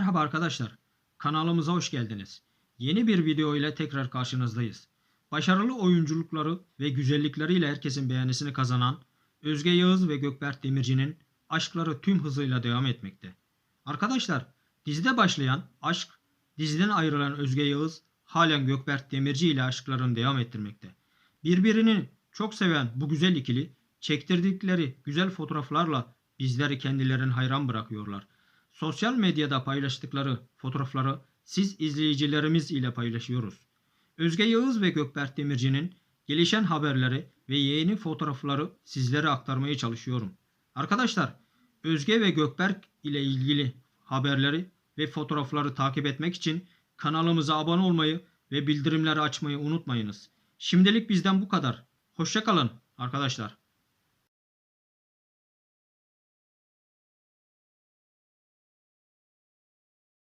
Merhaba arkadaşlar. Kanalımıza hoş geldiniz. Yeni bir video ile tekrar karşınızdayız. Başarılı oyunculukları ve güzellikleriyle herkesin beğenisini kazanan Özge Yağız ve Gökberk Demirci'nin aşkları tüm hızıyla devam etmekte. Arkadaşlar, dizide başlayan aşk, diziden ayrılan Özge Yağız halen Gökberk Demirci ile aşklarını devam ettirmekte. Birbirini çok seven bu güzel ikili çektirdikleri güzel fotoğraflarla bizleri kendilerine hayran bırakıyorlar. Sosyal medyada paylaştıkları fotoğrafları siz izleyicilerimiz ile paylaşıyoruz. Özge Yağız ve Gökberk Demirci'nin gelişen haberleri ve yeni fotoğrafları sizlere aktarmaya çalışıyorum. Arkadaşlar, Özge ve Gökberk ile ilgili haberleri ve fotoğrafları takip etmek için kanalımıza abone olmayı ve bildirimleri açmayı unutmayınız. Şimdilik bizden bu kadar. Hoşçakalın arkadaşlar.